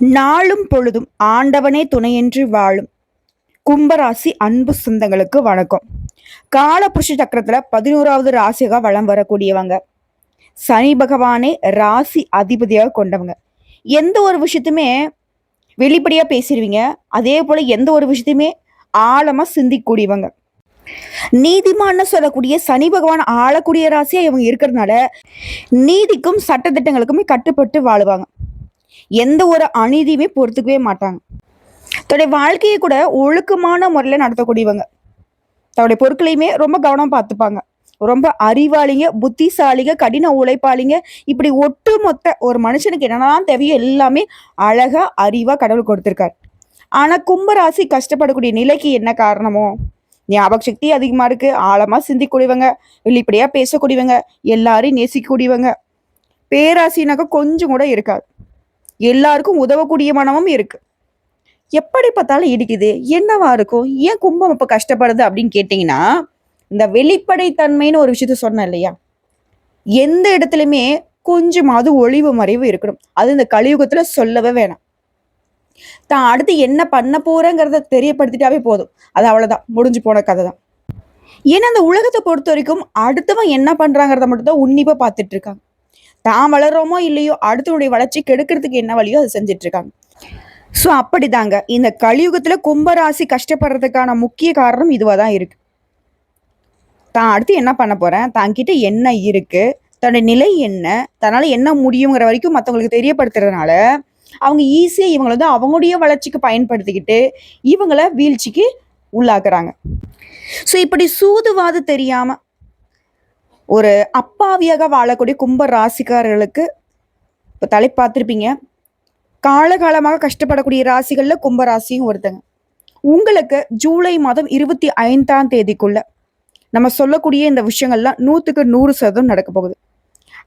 நாளும் பொழுதும் ஆண்டவனே துணையின்றி வாழும். கும்பராசி அன்பு சொந்தங்களுக்கு வணக்கம். காலபுருஷ சக்கரத்துல பதினோராவது ராசியாக வளம் வரக்கூடியவங்க. சனி பகவானே ராசி அதிபதியாக கொண்டவங்க. எந்த ஒரு விஷயத்துமே வெளிப்படையாக பேசிடுவீங்க. அதே போல் எந்த ஒரு விஷயத்தையுமே ஆழமாக சிந்திக்கூடியவங்க நீதிமான்னு சொல்லக்கூடிய சனி பகவான் ஆளக்கூடிய ராசியாக இவங்க இருக்கிறதுனால நீதிக்கும் சட்டத்திட்டங்களுக்குமே கட்டுப்பட்டு வாழுவாங்க. எந்த ஒரு அநீதியுமே பொறுத்துக்கவே மாட்டாங்க. தன்னுடைய வாழ்க்கையை கூட ஒழுக்கமான முறையில் நடத்தக்கூடியவங்க. தன்னுடைய பொருட்களையுமே ரொம்ப கவனம் பார்த்துப்பாங்க. ரொம்ப அறிவாளிங்க புத்திசாலிங்க கடின உழைப்பாளிங்க. இப்படி ஒட்டுமொத்த ஒரு மனுஷனுக்கு என்னென்னலாம் தேவையோ எல்லாமே அழகா அறிவா கடவுள் கொடுத்துருக்காரு. ஆனா கும்பராசி கஷ்டப்படக்கூடிய நிலைக்கு என்ன காரணமோ? ஞாபக சக்தி அதிகமா இருக்கு. ஆழமா சிந்திக்கூடியவங்க வெளிப்படையா பேசக்கூடியவங்க எல்லாரையும் நேசிக்கக்கூடியவங்க. பேராசினாக்க கொஞ்சம் கூட இருக்காது. எல்லாருக்கும் உதவக்கூடிய மனமும் இருக்கு. எப்படி பார்த்தாலும் இடிக்குது. என்னவா இருக்கும்? ஏன் கும்பம் இப்போ கஷ்டப்படுது அப்படின்னு கேட்டிங்கன்னா இந்த வெளிப்படைத்தன்மைன்னு ஒரு விஷயத்த சொன்னேன் இல்லையா? எந்த இடத்துலையுமே கொஞ்சமாவது ஒளிவு மறைவு இருக்கணும். அது இந்த கலியுகத்தில் சொல்லவே வேணாம். தான் அடுத்து என்ன பண்ண போறேங்கிறத தெரியப்படுத்திட்டாவே போதும். அது அவ்வளோதான் முடிஞ்சு போன கதை தான். ஏன்னா அந்த உலகத்தை பொறுத்த வரைக்கும் அடுத்தவன் என்ன பண்ணுறாங்கிறத மட்டும் தான் உன்னிப்பா பார்த்துட்டு இருக்காங்க. தான் வளர்றோமோ இல்லையோ அடுத்தனுடைய வளர்ச்சி கெடுக்கிறதுக்கு என்ன வழியோ அதை செஞ்சுட்டு இருக்காங்க ஸோ அப்படிதாங்க. இந்த கலியுகத்துல கும்பராசி கஷ்டப்படுறதுக்கான முக்கிய காரணம் இதுவாக தான் இருக்கு. தான் அடுத்து என்ன பண்ண போறேன்? தான் என்ன இருக்கு? தன்னோட நிலை என்ன? தன்னால என்ன முடியுங்கிற வரைக்கும் மற்றவங்களுக்கு தெரியப்படுத்துறதுனால அவங்க ஈஸியாக இவங்களை வந்து அவங்களுடைய வளர்ச்சிக்கு பயன்படுத்திக்கிட்டு இவங்களை வீழ்ச்சிக்கு உள்ளாக்குறாங்க. ஸோ இப்படி சூதுவாது தெரியாமல் ஒரு அப்பாவியாக வாழக்கூடிய கும்ப ராசிக்காரர்களுக்கு இப்போ தலை பார்த்துருப்பீங்க. காலகாலமாக கஷ்டப்படக்கூடிய ராசிகளில் கும்ப ராசியும் ஒருத்தங்க. உங்களுக்கு ஜூலை மாதம் இருபத்தி ஐந்தாம் தேதிக்குள்ள நம்ம சொல்லக்கூடிய இந்த விஷயங்கள்லாம் நூற்றுக்கு நூறு சதவீதம் நடக்க போகுது.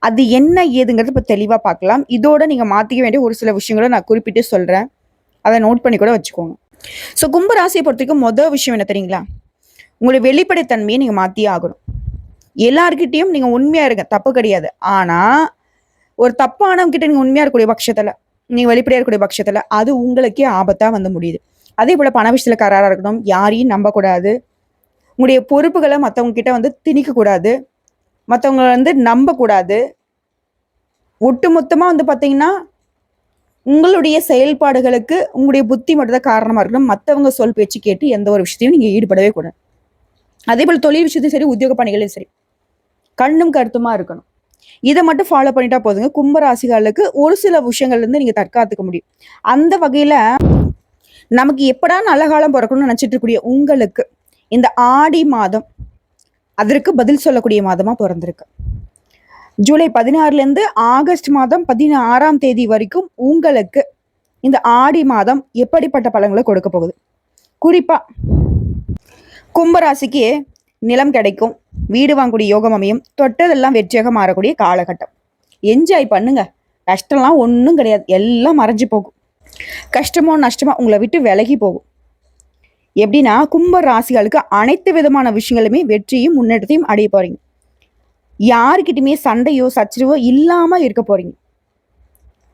அது என்ன ஏதுங்கிறது இப்போ தெளிவாக பார்க்கலாம். இதோட நீங்கள் மாற்றிக்க வேண்டிய ஒரு சில விஷயங்களை நான் குறிப்பிட்டு சொல்கிறேன் அதை நோட் பண்ணி கூட வச்சுக்கோங்க. ஸோ கும்ப ராசியை பொறுத்த வரைக்கும் மொதல் விஷயம் என்ன தெரியுங்களா? உங்களுடைய வெளிப்படைத்தன்மையை நீங்கள் மாற்றியே ஆகணும். எல்லார்கிட்டயும் நீங்கள் உண்மையாக இருங்க. தப்பு கிடையாது. ஆனால் ஒரு தப்பானவங்கிட்ட நீங்கள் உண்மையாக இருக்கக்கூடிய பட்சத்தில் நீங்கள் வெளிப்படையாக இருக்கக்கூடிய பட்சத்தில் அது உங்களுக்கே ஆபத்தாக வந்து முடியுது. அதே போல் பண விஷயத்தில் கராராக இருக்கணும் யாரையும் நம்பக்கூடாது. உங்களுடைய பொறுப்புகளை மற்றவங்கக்கிட்ட வந்து திணிக்கக்கூடாது. மற்றவங்க வந்து நம்பக்கூடாது. ஒட்டுமொத்தமாக வந்து பார்த்தீங்கன்னா உங்களுடைய செயல்பாடுகளுக்கு உங்களுடைய புத்தி மட்டும்தான் காரணமாக இருக்கணும். மற்றவங்க சொல் பேச்சு கேட்டு எந்த ஒரு விஷயத்தையும் நீங்கள் ஈடுபடவே கூடாது. அதே போல் தொழில் விஷயத்தையும் சரி உத்தியோக பணிகளையும் சரி. கண்ணும் கருத்துமா இருக்கணும். இதை மட்டும் ஃபாலோ பண்ணிட்டா போதுங்க. கும்ப ராசிகளுக்கு ஒரு சில விஷயங்கள்ல இருந்து நீங்க தற்காத்துக்க முடியும். அந்த வகையில நமக்கு எப்படா நல்ல காலம் பிறக்கணும்னு நினைச்சிட்டு இருக்கக்கூடிய உங்களுக்கு இந்த ஆடி மாதம் அதற்கு பதில் சொல்லக்கூடிய மாதமா பிறந்திருக்கு. ஜூலை பதினாறுல இருந்து ஆகஸ்ட் மாதம் பதினாறாம் தேதி வரைக்கும் உங்களுக்கு இந்த ஆடி மாதம் எப்படிப்பட்ட பலன்களை கொடுக்க போகுது? குறிப்பா கும்பராசிக்கு நிலம் கிடைக்கும். வீடு வாங்கக்கூடிய யோகம் அமையும். தொட்டதெல்லாம் வெற்றியாக மாறக்கூடிய காலகட்டம். என்ஜாய் பண்ணுங்க. கஷ்டம்லாம் ஒன்றும் கிடையாது. எல்லாம் மறைஞ்சு போகும். கஷ்டமோ நஷ்டமோ உங்களை விட்டு விலகி போகும். எப்படின்னா கும்ப ராசிகளுக்கு அனைத்து விதமான விஷயங்களுமே வெற்றியும் முன்னேற்றத்தையும் அடைய போறீங்க. யாருக்கிட்டுமே சண்டையோ சச்சரவோ இல்லாம இருக்க போறீங்க.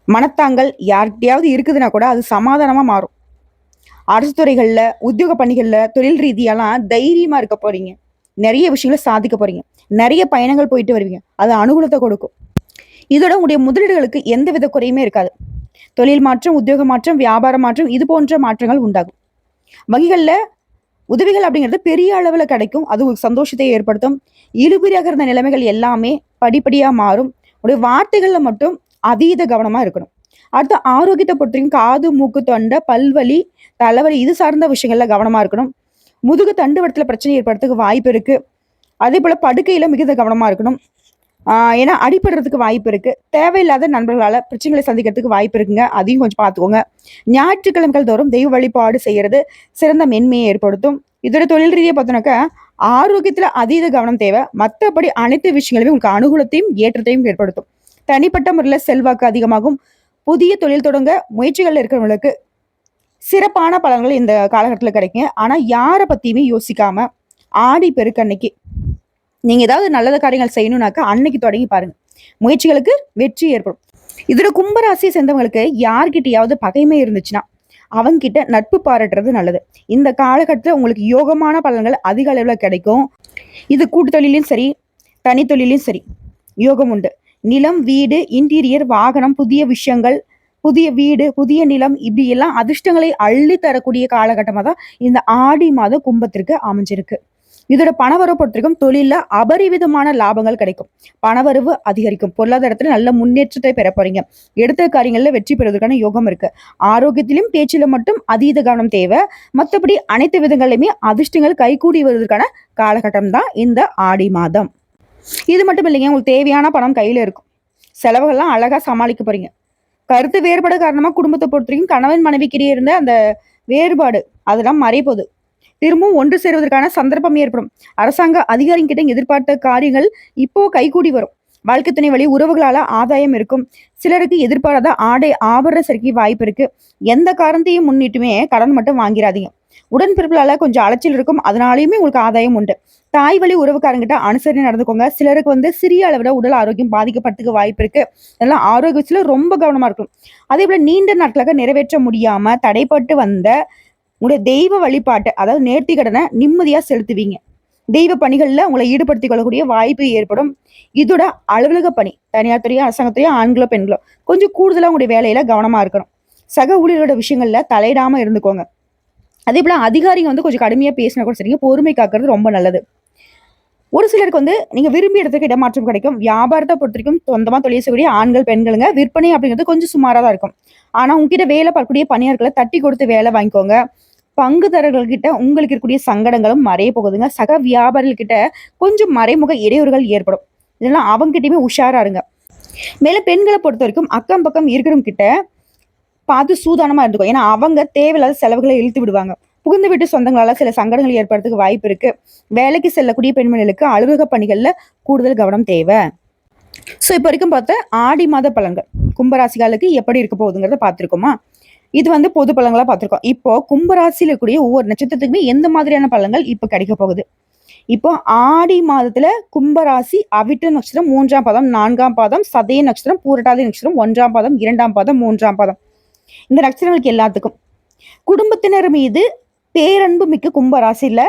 மனத்தாங்கள் யார்கிட்டையாவது இருக்குதுன்னா கூட அது சமாதானமா மாறும். அரசு துறைகளில் உத்தியோக பணிகளில் தொழில் ரீதியெல்லாம் தைரியமாக இருக்க போறீங்க. நிறைய விஷயங்களை சாதிக்க போறீங்க. நிறைய பயணங்கள் போயிட்டு வருவீங்க. அது அனுகூலத்தை கொடுக்கும். இதோட உங்களுடைய முதலீடுகளுக்கு எந்த வித குறையுமே இருக்காது. தொழில் மாற்றம் உத்தியோக மாற்றம் வியாபார மாற்றம் இது போன்ற மாற்றங்கள் உண்டாகும். வங்கிகளில் உதவிகள் அப்படிங்கிறது பெரிய அளவில் கிடைக்கும். அது உங்களுக்கு சந்தோஷத்தை ஏற்படுத்தும். இழுபறியாக இருந்த நிலைமைகள் எல்லாமே படிப்படியாக மாறும். உடைய வார்த்தைகளில் மட்டும் அதீத கவனமாக இருக்கணும். அடுத்து ஆரோக்கியத்தை பொறுத்தவரைக்கும் காது மூக்கு தொண்டை பல்வலி தலைவலி இது சார்ந்த விஷயங்கள்ல கவனமாக இருக்கணும். முதுகு தண்டுவடத்துல பிரச்சனை ஏற்படுறதுக்கு வாய்ப்பு இருக்குது அதே போல் படுக்கையில் மிகுந்த கவனமாக இருக்கணும். ஏன்னா அடிபடுறதுக்கு வாய்ப்பு இருக்குது தேவையில்லாத நண்பர்களால் பிரச்சனைகளை சந்திக்கிறதுக்கு வாய்ப்பு இருக்குங்க. அதையும் கொஞ்சம் பார்த்துக்கோங்க. ஞாயிற்றுக்கிழமைகள் தோறும் தெய்வ வழிபாடு செய்கிறது சிறந்த மென்மையை ஏற்படுத்தும். இதோட தொழில் ரீதியை பார்த்தோன்னாக்கா ஆரோக்கியத்தில் அதீத கவனம் தேவை. மற்றபடி அனைத்து விஷயங்களுமே உங்களுக்கு அனுகூலத்தையும் ஏற்றத்தையும் ஏற்படுத்தும். தனிப்பட்ட முறையில் செல்வாக்கு அதிகமாகும். புதிய தொழில் தொடங்க முயற்சிகள் இருக்கிறவங்களுக்கு சிறப்பான பலன்கள் இந்த காலகட்டத்தில் கிடைக்கும் ஆனால் யாரை பற்றியுமே யோசிக்காம ஆடி பெருக்கன்னைக்கு நீங்கள் ஏதாவது நல்லத காரியங்கள் செய்யணும்னாக்கா அன்னைக்கு தொடங்கி பாருங்க. முயற்சிகளுக்கு வெற்றி ஏற்படும். இதோட கும்பராசியை சேர்ந்தவங்களுக்கு யார்கிட்டயாவது பகைமை இருந்துச்சுன்னா அவங்கிட்ட நட்பு பாராட்டுறது நல்லது. இந்த காலகட்டத்தில் உங்களுக்கு யோகமான பலன்கள் அதிக அளவில் கிடைக்கும். இது கூட்டு தொழிலையும் சரி தனித்தொழிலையும் சரி யோகம் உண்டு. நிலம் வீடு இன்டீரியர் வாகனம் புதிய விஷயங்கள் புதிய வீடு புதிய நிலம் இப்படி எல்லாம் அதிர்ஷ்டங்களை அள்ளி தரக்கூடிய காலகட்டமாக தான் இந்த ஆடி மாதம் கும்பத்திற்கு அமைஞ்சிருக்கு. இதோட பணவரவு பொறுத்திருக்கும் தொழில அபரிவிதமான லாபங்கள் கிடைக்கும். பணவரவு அதிகரிக்கும். பொருளாதாரத்துல நல்ல முன்னேற்றத்தை பெற போறீங்க. எடுத்த காரியங்கள்ல வெற்றி பெறுவதற்கான யோகம் இருக்கு. ஆரோக்கியத்திலும் பேச்சிலும் மட்டும் அதீத கவனம் தேவை. மற்றபடி அனைத்து விதங்களிலுமே அதிர்ஷ்டங்கள் கைகூடி வருவதற்கான காலகட்டம் தான் இந்த ஆடி மாதம். இது மட்டும் இல்லைங்க உங்களுக்கு தேவையான பணம் கையில இருக்கும். செலவுகள்லாம் அழகா சமாளிக்க போறீங்க. கருத்து வேறுபாடு காரணமா குடும்பத்தை பொறுத்த வரைக்கும் கணவன் மனைவிக்கிடையே இருந்த அந்த வேறுபாடு அதெல்லாம் மறைப்போகுது திரும்பவும் ஒன்று சேருவதற்கான சந்தர்ப்பம் ஏற்படும். அரசாங்க அதிகாரிகிட்ட எதிர்பார்த்த காரியங்கள் இப்போ கைகூடி வரும். வாழ்க்கை துணை வழி உறவுகளால ஆதாயம் இருக்கும். சிலருக்கு எதிர்பாராத ஆடை ஆபரண சரிக்கு வாய்ப்பு இருக்கு. எந்த காரணத்தையும் முன்னிட்டுமே கடன் மட்டும் வாங்கிடாதீங்க உடன்பிறப்புகளால கொஞ்சம் அலைச்சல் இருக்கும். அதனாலையுமே உங்களுக்கு ஆதாயம் உண்டு. தாய் வழி உறவுக்காரங்கிட்ட அனுசரணை நடந்துக்கோங்க. சிலருக்கு வந்து சிறிய அளவில் உடல் ஆரோக்கியம் பாதிக்கப்படுறதுக்கு வாய்ப்பு இருக்கு. அதெல்லாம் ஆரோக்கியத்தில் ரொம்ப கவனமா இருக்கும் அதே போல நீண்ட நாட்களாக நிறைவேற்ற முடியாம தடைப்பட்டு வந்த உங்களுடைய தெய்வ வழிபாட்டு அதாவது நேர்த்தி கடனை நிம்மதியா செலுத்துவீங்க. தெய்வ பணிகள்ல உங்களை ஈடுபடுத்திக் கொள்ளக்கூடிய வாய்ப்பு ஏற்படும். இதோட அலுவலக பணி தனியார் துறையோ அரசாங்கத்துறையோ ஆண்களோ பெண்களோ கொஞ்சம் கூடுதலாக உங்களுடைய வேலையில கவனமா இருக்கணும். சக ஊழியர்களோட விஷயங்கள்ல தலையிடாம இருந்துக்கோங்க. அதே போல அதிகாரிங்க வந்து கொஞ்சம் கடுமையா பேசினா கூட சரிங்க பொறுமை காக்கிறது ரொம்ப நல்லது. ஒரு சிலருக்கு வந்து நீங்க விரும்பி இடத்துக்கு இடமாற்றம் கிடைக்கும். வியாபாரத்தை பொறுத்த வரைக்கும் சொந்தமா தொழில் செய்யக்கூடிய ஆண்கள் பெண்களுங்க விற்பனை அப்படிங்கிறது கொஞ்சம் சுமாரா தான் இருக்கும். ஆனா உங்ககிட்ட வேலை பார்க்கக்கூடிய பணியாட்களை தட்டி கொடுத்து வேலை வாங்கிக்கோங்க. பங்குதாரர்கள் கிட்ட உங்களுக்கு இருக்கக்கூடிய சங்கடங்களும் மறைய போகுதுங்க. சக வியாபாரிகள் கிட்ட கொஞ்சம் மறைமுக இடையூறுகள் ஏற்படும். இதெல்லாம் அவங்ககிட்டயுமே உஷாரா இருங்க. மேல பெண்களை பொறுத்த வரைக்கும் அக்கம் பக்கம் இருக்கிறவங்க கிட்ட பார்த்து சூதானமா இருந்துக்கும் ஏன்னா அவங்க தேவையில்லாத செலவுகளை இழுத்து விடுவாங்க. புகுந்து விட்டு சொந்தங்களால சில சங்கடங்கள் ஏற்படுறதுக்கு வாய்ப்பு இருக்கு. வேலைக்கு செல்லக்கூடிய பெண்மணிகளுக்கு அலுவலக பணிகள்ல கூடுதல் கவனம் தேவை. ஸோ இப்போ வரைக்கும் பார்த்தா ஆடி மாத பலன்கள். கும்பராசிகளுக்கு எப்படி இருக்க போகுதுங்கிறத பார்த்துருக்கோமா? இது வந்து பொது பழங்களாக பார்த்துருக்கோம். இப்போ கும்பராசியில் இருக்கக்கூடிய ஒவ்வொரு நட்சத்திரத்துக்குமே எந்த மாதிரியான பழங்கள் இப்போ கிடைக்க போகுது? இப்போ ஆடி மாதத்துல கும்பராசி அவிட்ட நட்சத்திரம் மூன்றாம் பாதம் நான்காம் பாதம் சதய நட்சத்திரம் பூரட்டாதி நட்சத்திரம் ஒன்றாம் பாதம் இரண்டாம் பாதம் மூன்றாம் பாதம். இந்த நட்சத்திரங்களுக்கு எல்லாத்துக்கும். குடும்பத்தினர் மீது பேரன்பு மிக்க கும்பராசியில்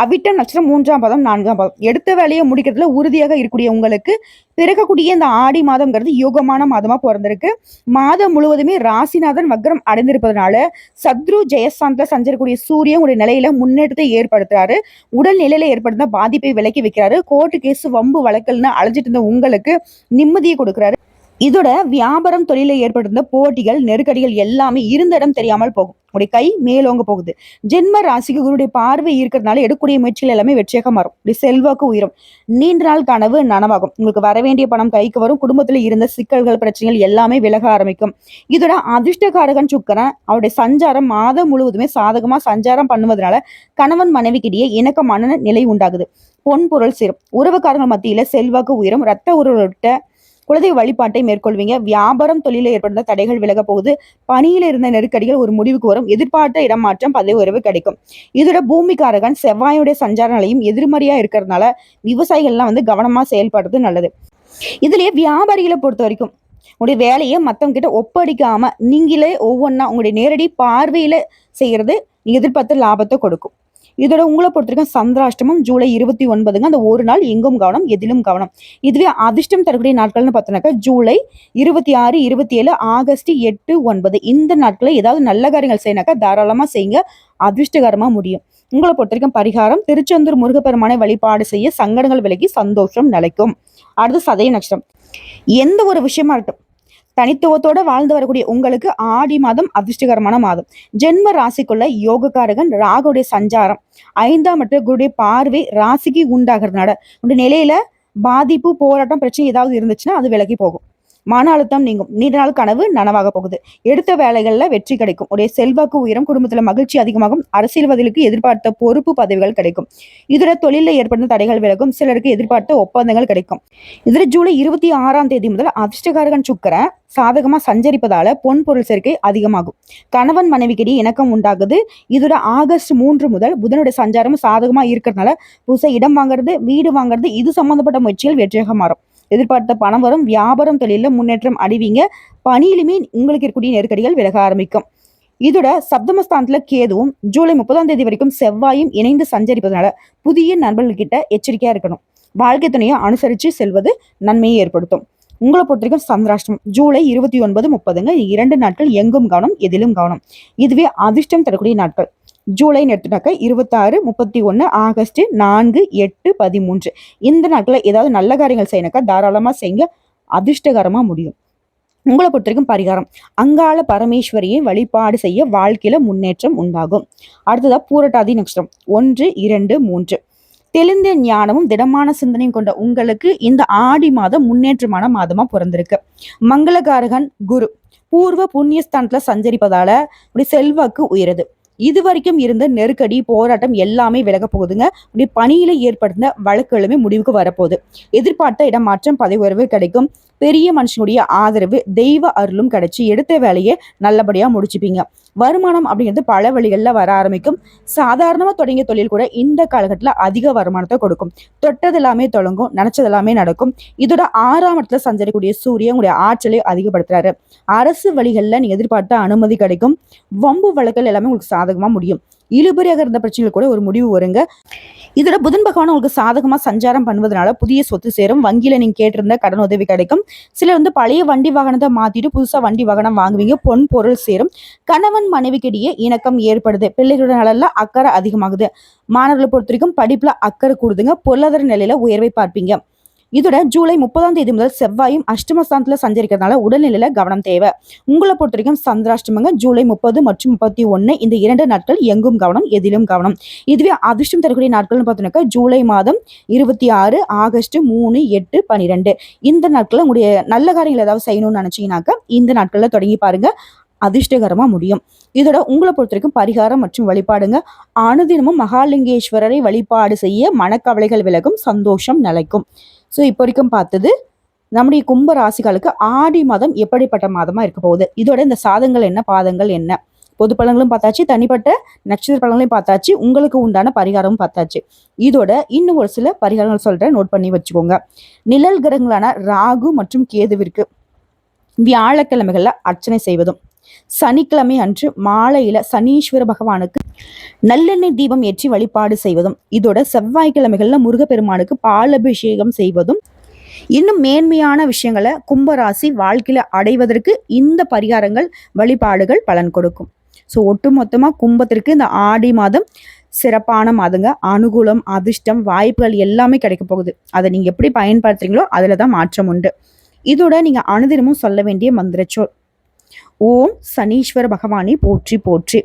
அவிட்ட நட்சத்திரம் மூன்றாம் பாதம் நான்காம் பாதம். எடுத்த வேலையை முடிக்கிறதுல உறுதியாக இருக்கக்கூடிய உங்களுக்கு பிறக்கக்கூடிய இந்த ஆடி மாதம்ங்கிறது யோகமான மாதமா பிறந்திருக்கு. மாதம் முழுவதுமே ராசிநாதன் வக்ரம் அடைந்திருப்பதனால சத்ரு ஜெயசாந்தில் சஞ்சரக்கூடிய சூரியன் உடைய நிலையில முன்னேற்றத்தை ஏற்படுத்துறாரு. உடல் நிலையில ஏற்படுத்த பாதிப்பை விலக்கி வைக்கிறாரு. கோர்ட்டு கேஸ் வம்பு வழக்கல்னு அழைஞ்சிட்டு இருந்த உங்களுக்கு நிம்மதியை கொடுக்குறாரு. இதோட வியாபாரம் தொழில ஏற்பட்டிருந்த போட்டிகள் நெருக்கடிகள் எல்லாமே இருந்த இடம் தெரியாமல் போகும். உடைய கை மேலோங்க போகுது. ஜென்ம ராசிக்கு குருடைய பார்வை இருக்கிறதுனால எடுக்கூடிய முயற்சிகள் எல்லாமே வெற்றியாக மாறும். உடைய செல்வாக்கு உயரும். நீண்ட நாள் கனவு நனவாகும். உங்களுக்கு வர வேண்டிய பணம் கைக்கு வரும். குடும்பத்துல இருந்த சிக்கல்கள் பிரச்சனைகள் எல்லாமே விலக ஆரம்பிக்கும். இதோட அதிர்ஷ்டகாரகன் சுக்கரன் அவருடைய சஞ்சாரம் மாதம் முழுவதுமே சாதகமா சஞ்சாரம் பண்ணுவதனால கணவன் மனைவிக்கிடையே இணக்கமான நிலை உண்டாகுது. பொன் பொருள் சேரும். உறவுக்காரர்கள் மத்தியில செல்வாக்கு உயரும். ரத்த உறவுகிட்ட குலதெய்வ வழிபாட்டை மேற்கொள்வீங்க. வியாபாரம் தொழிலில் ஏற்படுத்த தடைகள் விலக போகுது. பணியில இருந்த நெருக்கடிகள் ஒரு முடிவுக்கு வரும். எதிர்பார்த்த இடமாற்றம் பதவி உறவு கிடைக்கும். இதோட பூமிக்காரகன் செவ்வாயுடைய சஞ்சார நிலையும் எதிர்மறையா இருக்கிறதுனால விவசாயிகள்லாம் வந்து கவனமா செயல்படுறது நல்லது. இதுலயே வியாபாரிகளை பொறுத்த வரைக்கும் உங்களுடைய வேலையை மத்தவங்க கிட்ட ஒப்படைக்காம நீங்களே ஒவ்வொன்றா உங்களுடைய நேரடி பார்வையில செய்யறது எதிர்பார்த்த லாபத்தை கொடுக்கும். இதோட உங்களை பொறுத்தவரைக்கும் சந்திராஷ்டமம் ஜூலை இருபத்தி ஒன்பதுங்க. அந்த ஒரு நாள் எங்கும் கவனம் எதிலும் கவனம். இதுவே அதிர்ஷ்டம் தரக்கூடிய நாட்கள்னு பார்த்தோன்னாக்கா ஜூலை இருபத்தி ஆறு இருபத்தி ஏழு ஆகஸ்ட் எட்டு ஒன்பது. இந்த நாட்களில் ஏதாவது நல்ல காரியங்கள் செய்யினாக்கா தாராளமா செய்யுங்க. அதிர்ஷ்டகரமா முடியும். உங்களை பொறுத்த வரைக்கும் பரிகாரம் திருச்செந்தூர் முருகப்பெருமானை வழிபாடு செய்ய சங்கடங்கள் விலகி சந்தோஷம் நிலைக்கும். அடுத்து சதய நட்சத்திரம். எந்த ஒரு விஷயமா இருக்கட்டும் தனித்துவத்தோட வாழ்ந்து வரக்கூடிய உங்களுக்கு ஆடி மாதம் அதிர்ஷ்டகரமான மாதம். ஜென்ம ராசிக்குள்ள யோகக்காரகன் ராகுடைய சஞ்சாரம். ஐந்தாம் மற்றும் குருடைய பார்வை ராசிக்கு உண்டாகிறதுனால. உடைய நிலையில பாதிப்பு போராட்டம் பிரச்சனை ஏதாவது இருந்துச்சுன்னா அது விலகி போகும். மன அழுத்தம் நீங்கும். நீண்ட நாள் கனவு நனவாக போகுது. எடுத்த வேலைகள்ல வெற்றி கிடைக்கும். உடைய செல்வாக்கு உயரம் குடும்பத்துல மகிழ்ச்சி அதிகமாகும். அரசியல்வாதிகளுக்கு எதிர்பார்த்த பொறுப்பு பதவிகள் கிடைக்கும். இதோட தொழில ஏற்படும் தடைகள் விலகும். சிலருக்கு எதிர்பார்த்த ஒப்பந்தங்கள் கிடைக்கும். இதர ஜூலை இருபத்தி ஆறாம் தேதி முதல் அதிர்ஷ்டகாரகன் சுக்கரன் சாதகமா சஞ்சரிப்பதால பொன் பொருள் சேர்க்கை அதிகமாகும். கணவன் மனைவிக்கிடையே இணக்கம் உண்டாகுது. இதோட ஆகஸ்ட் மூன்று முதல் புதனுடைய சஞ்சாரம் சாதகமா இருக்கிறதுனால புதுசா இடம் வாங்குறது வீடு வாங்குறது இது சம்பந்தப்பட்ட முயற்சிகள் வெற்றியாக மாறும். எதிர்பார்த்த பணம் வரும். வியாபாரம் தொழிலில் முன்னேற்றம் அடைவீங்க. பணியிலுமே உங்களுக்கு இருக்கக்கூடிய நெருக்கடிகள் விலக ஆரம்பிக்கும். இதோட சப்தமஸ்தானத்துல கேதுவும் ஜூலை முப்பதாம் தேதி வரைக்கும் செவ்வாயும் இணைந்து சஞ்சரிப்பதனால புதிய நண்பர்கள்கிட்ட எச்சரிக்கையா இருக்கணும். வாழ்க்கை துணையை அனுசரித்து செல்வது நன்மையை ஏற்படுத்தும். உங்களை பொறுத்த வரைக்கும் ஜூலை இருபத்தி ஒன்பது முப்பதுங்க. இரண்டு நாட்கள் எங்கும் கவனம் எதிலும் கவனம். இதுவே அதிர்ஷ்டம் தரக்கூடிய நாட்கள். ஜூலைன்னு எடுத்துட்டாக்க இருபத்தாறு முப்பத்தி ஒன்று ஆகஸ்ட் நான்கு எட்டு பதிமூன்று. இந்த நாட்களில் ஏதாவது நல்ல காரியங்கள் செய்யணாக்கா தாராளமாக செய்யுங்க. அதிர்ஷ்டகரமாக முடியும். உங்களை பொறுத்த வரைக்கும் பரிகாரம். அங்காள பரமேஸ்வரியை வழிபாடு செய்ய வாழ்க்கையில முன்னேற்றம் உண்டாகும். அடுத்ததா பூரட்டாதி நட்சத்திரம். ஒன்று இரண்டு மூன்று. தெளிந்த ஞானமும் திடமான சிந்தனையும் கொண்ட உங்களுக்கு இந்த ஆடி மாதம் முன்னேற்றமான மாதமா பிறந்திருக்கு. மங்களகாரகன் குரு. பூர்வ புண்ணியஸ்தானத்துல சஞ்சரிப்பதால செல்வாக்கு உயருது. இது வரைக்கும் இருந்த நெருக்கடி போராட்டம் எல்லாமே விலக போகுதுங்க. இப்படி பணியில ஏற்படுத்த வழக்குகளுமே முடிவுக்கு வரப்போகுது. எதிர்பார்த்த இடமாற்றம் பதவி உயர்வு கிடைக்கும். பெரிய மனுஷனுடைய ஆதரவு தெய்வ அருளும் கிடைச்சி எடுத்த வேலையை நல்லபடியா முடிச்சுப்பீங்க. வருமானம் அப்படிங்கிறது பல வழிகளில் வர ஆரம்பிக்கும். சாதாரணமாக தொடங்கிய தொழில் கூட இந்த காலகட்டத்தில் அதிக வருமானத்தை கொடுக்கும். தொட்டது எல்லாமே தொடங்கும் நினச்சது எல்லாமே நடக்கும். இதோட ஆறாம் இடத்துல சஞ்சரிக்கூடிய சூரியன் உங்களுடைய ஆற்றலை அதிகப்படுத்துறாரு. அரசு வழிகளில் நீ எதிர்பார்த்த அனுமதி கிடைக்கும். வம்பு வழக்கல் எல்லாமே உங்களுக்கு சாதகமாக முடியும். இழுபறியாக இருந்த பிரச்சனைகள் கூட ஒரு முடிவு வருங்க. இதோட புதன் பகவான் உங்களுக்கு சாதகமாக சஞ்சாரம் பண்ணுவதனால புதிய சொத்து சேரும். வங்கியில் நீங்கள் கேட்டிருந்த கடன் உதவி கிடைக்கும். சிலர் வந்து பழைய வண்டி வாகனத்தை மாற்றிட்டு புதுசாக வண்டி வாகனம் வாங்குவீங்க. பொன் பொருள் சேரும். கணவன் மனைவிக்கிடையே இணக்கம் ஏற்படுது. பிள்ளைகளோட நலனில் அக்கறை அதிகமாகுது. மாணவர்களை பொறுத்த வரைக்கும் படிப்பில் அக்கறை கூடுதுங்க. பொருளாதார நிலையில உயர்வை பார்ப்பீங்க. இதோட ஜூலை முப்பதாம் தேதி முதல் செவ்வாயும் அஷ்டமஸ்தானத்துல சஞ்சரிக்கிறதுனால உடல்நிலையில கவனம் தேவை. உங்களை பொறுத்த வரைக்கும் சந்திராஷ்டமங்க ஜூலை முப்பது மற்றும் முப்பத்தி ஒன்னு இந்த இரண்டு நாட்கள் எங்கும் கவனம் எதிலும் கவனம். இதுவே அதிர்ஷ்டம் தரக்கூடிய நாட்கள்னு பார்த்தோம்னாக்கா ஜூலை மாதம் இருபத்தி ஆறு ஆகஸ்ட் மூணு எட்டு பனிரெண்டு. இந்த நாட்களில் உங்களுடைய நல்ல காரியங்கள் ஏதாவது செய்யணும்னு நினைச்சீங்கன்னாக்கா இந்த நாட்களில் தொடங்கி பாருங்க. அதிர்ஷ்டகரமாக முடியும். இதோட உங்களை பொறுத்த வரைக்கும் பரிகாரம் மற்றும் வழிபாடுங்க. அனுதினமும் மகாலிங்கேஸ்வரரை வழிபாடு செய்ய மனக்கவலைகள் விலகும் சந்தோஷம் நிலைக்கும். ஸோ இப்போ வரைக்கும் பார்த்தது நம்முடைய கும்ப ராசிகளுக்கு ஆடி மாதம் எப்படிப்பட்ட மாதமாக இருக்க போகுது? இதோட இந்த சாதங்கள் என்ன பாதங்கள் என்ன? பொது பழங்களும் பார்த்தாச்சு தனிப்பட்ட நட்சத்திர பழங்களையும் பார்த்தாச்சு உங்களுக்கு உண்டான பரிகாரமும் பார்த்தாச்சு. இதோட இன்னும் ஒரு சில பரிகாரங்கள் சொல்கிறேன் நோட் பண்ணி வச்சுக்கோங்க. நிழல் கிரகங்களான ராகு மற்றும் கேதுவிற்கு வியாழக்கிழமைகளில் அர்ச்சனை செய்வதும் சனிக்கிழமை அன்று மாலையில சனீஸ்வர பகவானுக்கு நல்லெண்ணெய் தீபம் ஏற்றி வழிபாடு செய்வதும் இதோட செவ்வாய்க்கிழமைகள்ல முருகப்பெருமானுக்கு பால் அபிஷேகம் செய்வதும் இன்னும் மேன்மையான விஷயங்களை கும்பராசி வாழ்க்கையில அடைவதற்கு இந்த பரிகாரங்கள் வழிபாடுகள் பலன் கொடுக்கும். ஸோ ஒட்டுமொத்தமாக கும்பத்திற்கு இந்த ஆடி மாதம் சிறப்பான மாதங்க. அனுகூலம் அதிர்ஷ்டம் வாய்ப்புகள் எல்லாமே கிடைக்க போகுது. அதை நீங்கள் எப்படி பயன்படுத்துறீங்களோ அதில் தான் மாற்றம் உண்டு. இதோட நீங்கள் அனுதினமும் சொல்ல வேண்டிய மந்திரச்சொல். ஓம் சனீஸ்வர பகவானை போற்றி போற்றி.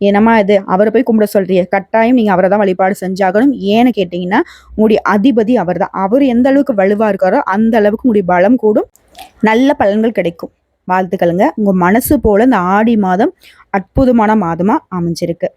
என்னம்மா இது? அவரை போய் கும்பிட சொல்றிய. கட்டாயம் நீங்கள் அவரை தான் வழிபாடு செஞ்சாகணும். ஏன்னு கேட்டிங்கன்னா உங்களுடைய அதிபதி அவர் தான் அவர் எந்த அளவுக்கு வலுவாக இருக்காரோ அந்த அளவுக்கு உங்களுடைய பலம் கூடும். நல்ல பலன்கள் கிடைக்கும். வாழ்த்துக்களுங்க. உங்கள் மனசு போல் இந்த ஆடி மாதம் அற்புதமான மாதமாக அமைஞ்சிருக்கு.